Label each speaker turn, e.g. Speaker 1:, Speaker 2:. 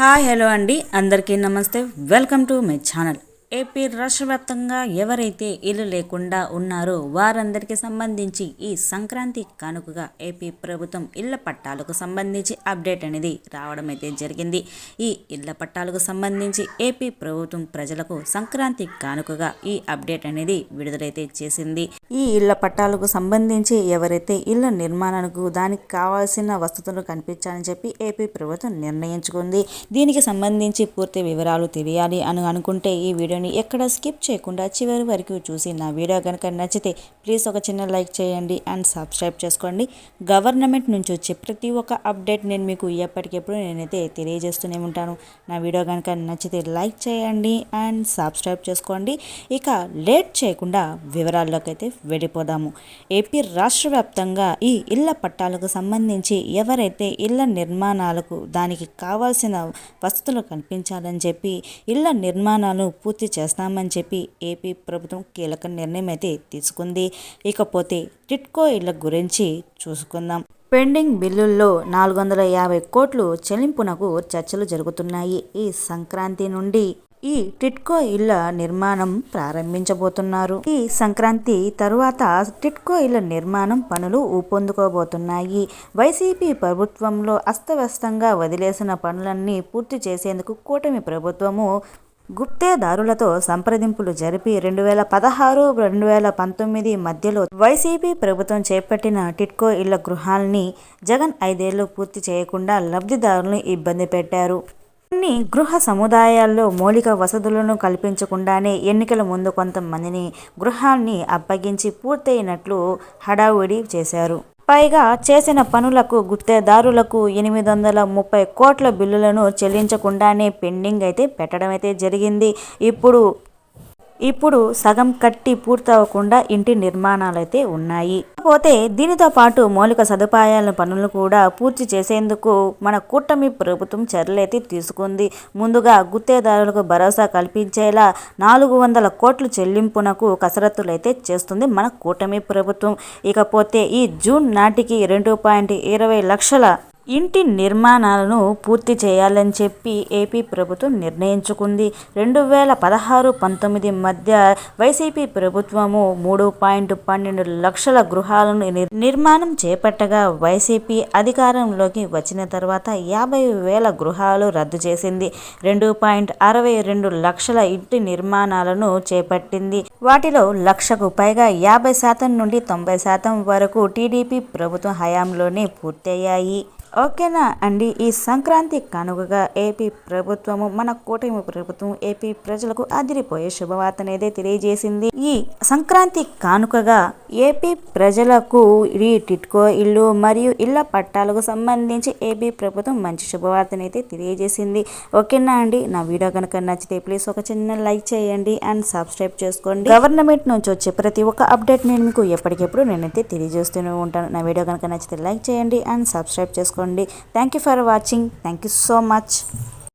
Speaker 1: Hi hello అండి అందరికీ నమస్తే. Welcome to my channel. AP రాష్ట్ర వ్యాప్తంగా ఎవరైతే ఇల్లు లేకుండా ఉన్నారో వారందరికీ సంబంధించి ఈ సంక్రాంతి కానుకగా ఏపీ ప్రభుత్వం ఇళ్ళ పట్టాలకు సంబంధించి అప్డేట్ అనేది రావడం అయితే జరిగింది. ఈ ఇళ్ళ పట్టాలకు సంబంధించి ఏపీ ప్రభుత్వం ప్రజలకు సంక్రాంతి కానుకగా ఈ అప్డేట్ అనేది విడుదలైతే చేసింది. ఈ ఇళ్ళ పట్టాలకు సంబంధించి ఎవరైతే ఇళ్ళ నిర్మాణానికి దానికి కావాల్సిన వసతులు కనిపించాలని చెప్పి ఏపీ ప్రభుత్వం నిర్ణయించుకుంది. దీనికి సంబంధించి పూర్తి వివరాలు తెలియాలి అని అనుకుంటే ఈ వీడియో వీడియోని ఎక్కడ స్కిప్ చేయకుండా చివరి వరకు చూసి నా వీడియో కనుక నచ్చితే ప్లీజ్ ఒక చిన్న లైక్ చేయండి అండ్ సబ్స్క్రైబ్ చేసుకోండి. గవర్నమెంట్ నుంచి వచ్చే ప్రతి ఒక్క అప్డేట్ నేను మీకు ఎప్పటికెప్పుడు నేనైతే తెలియజేస్తూనే ఉంటాను. నా వీడియో కనుక నచ్చితే లైక్ చేయండి అండ్ సబ్స్క్రైబ్ చేసుకోండి. ఇక లేట్ చేయకుండా వివరాల్లోకి అయితే వెళ్ళిపోదాము. ఏపీ రాష్ట్ర వ్యాప్తంగా ఈ ఇళ్ళ పట్టాలకు సంబంధించి ఎవరైతే ఇళ్ళ నిర్మాణాలకు దానికి కావాల్సిన వసతులు కనిపించాలని చెప్పి ఇళ్ళ నిర్మాణాలు పూర్తి చేస్తామని చెప్పి ఏపీ ప్రభుత్వం కీలక నిర్ణయం అయితే తీసుకుంది. ఇకపోతే టిట్కో ఇళ్ళ గురించి చూసుకుందాం. పెండింగ్ బిల్లుల్లో నాలుగు వందల యాభై కోట్లు చెల్లింపునకు చర్చలు జరుగుతున్నాయి ఈ సంక్రాంతి నుండి. ఈ టిట్కో ఇళ్ళ నిర్మాణం ప్రారంభించబోతున్నారు. ఈ సంక్రాంతి తరువాత టిట్కో ఇళ్ళ నిర్మాణం పనులు ఊపందుకోబోతున్నాయి. వైసీపీ ప్రభుత్వంలో అస్తవ్యస్తంగా వదిలేసిన పనులన్నీ పూర్తి చేసేందుకు కూటమి ప్రభుత్వము గుప్తేదారులతో సంప్రదింపులు జరిపి రెండు వేల పదహారు రెండు వేల పంతొమ్మిది మధ్యలో వైసీపీ ప్రభుత్వం చేపట్టిన టిట్కో ఇళ్ళ గృహాల్ని జగన్ ఐదేళ్ళు పూర్తి చేయకుండా లబ్ధిదారులను ఇబ్బంది పెట్టారు. కొన్ని గృహ సముదాయాల్లో మౌలిక వసతులను కల్పించకుండానే ఎన్నికల ముందు కొంతమందిని గృహాన్ని అప్పగించి పూర్తయినట్లు హడావుడి చేశారు. పైగా చేసిన పనులకు గుత్తేదారులకు ఎనిమిది వందల ముప్పై కోట్ల బిల్లులను చెల్లించకుండానే పెండింగ్ అయితే పెట్టడం అయితే జరిగింది. ఇప్పుడు ఇప్పుడు సగం కట్టి పూర్తవకుండా ఇంటి నిర్మాణాలు అయితే ఉన్నాయి. పోతే దీనితో పాటు మౌలిక సదుపాయాల పనులు కూడా పూర్తి చేసేందుకు మన కూటమి ప్రభుత్వం చర్యలైతే తీసుకుంది. ముందుగా గుత్తేదారులకు భరోసా కల్పించేలా నాలుగు వందల కోట్ల చెల్లింపునకు కసరత్తులు అయితే చేస్తుంది మన కూటమి ప్రభుత్వం. ఇకపోతే ఈ జూన్ నాటికి రెండు పాయింట్ ఇరవై లక్షల ఇంటి నిర్మాణాలను పూర్తి చేయాలని చెప్పి ఏపీ ప్రభుత్వం నిర్ణయించుకుంది. రెండు వేల పదహారు పంతొమ్మిది మధ్య వైసీపీ ప్రభుత్వము మూడు పాయింట్ పన్నెండు లక్షల గృహాలను నిర్మాణం చేపట్టగా వైసీపీ అధికారంలోకి వచ్చిన తర్వాత యాభై వేల గృహాలు రద్దు చేసింది. రెండు పాయింట్ అరవై రెండు లక్షల ఇంటి నిర్మాణాలను చేపట్టింది. వాటిలో లక్షకు పైగా యాభై శాతం నుండి తొంభై శాతం వరకు టీడీపీ ప్రభుత్వం హయాంలోనే పూర్తయ్యాయి. ఓకేనా? అండి ఈ సంక్రాంతి కానుకగా ఏపీ ప్రభుత్వము మన కూటమి ప్రభుత్వం ఏపీ ప్రజలకు అదిరిపోయే శుభవార్త అనేది తెలియజేసింది. ఈ సంక్రాంతి కానుకగా ఏపీ ప్రజలకు ఈ టిట్కో ఇల్లు మరియు ఇళ్ళ పట్టాలకు సంబంధించి ఏపీ ప్రభుత్వం మంచి శుభవార్తనైతే తెలియజేసింది. ఓకేనా అండి? నా వీడియో కనుక నచ్చితే ప్లీజ్ ఒక చిన్న లైక్ చేయండి అండ్ సబ్స్క్రైబ్ చేసుకోండి. గవర్నమెంట్ నుంచి వచ్చే ప్రతి ఒక్క అప్డేట్ నేను మీకు ఎప్పటికెప్పుడు నేనైతే తెలియజేస్తూనే ఉంటాను. నా వీడియో కనుక నచ్చితే లైక్ చేయండి అండ్ సబ్స్క్రైబ్ చేసుకోండి. చేసుకోండి. Thank you for watching thank you so much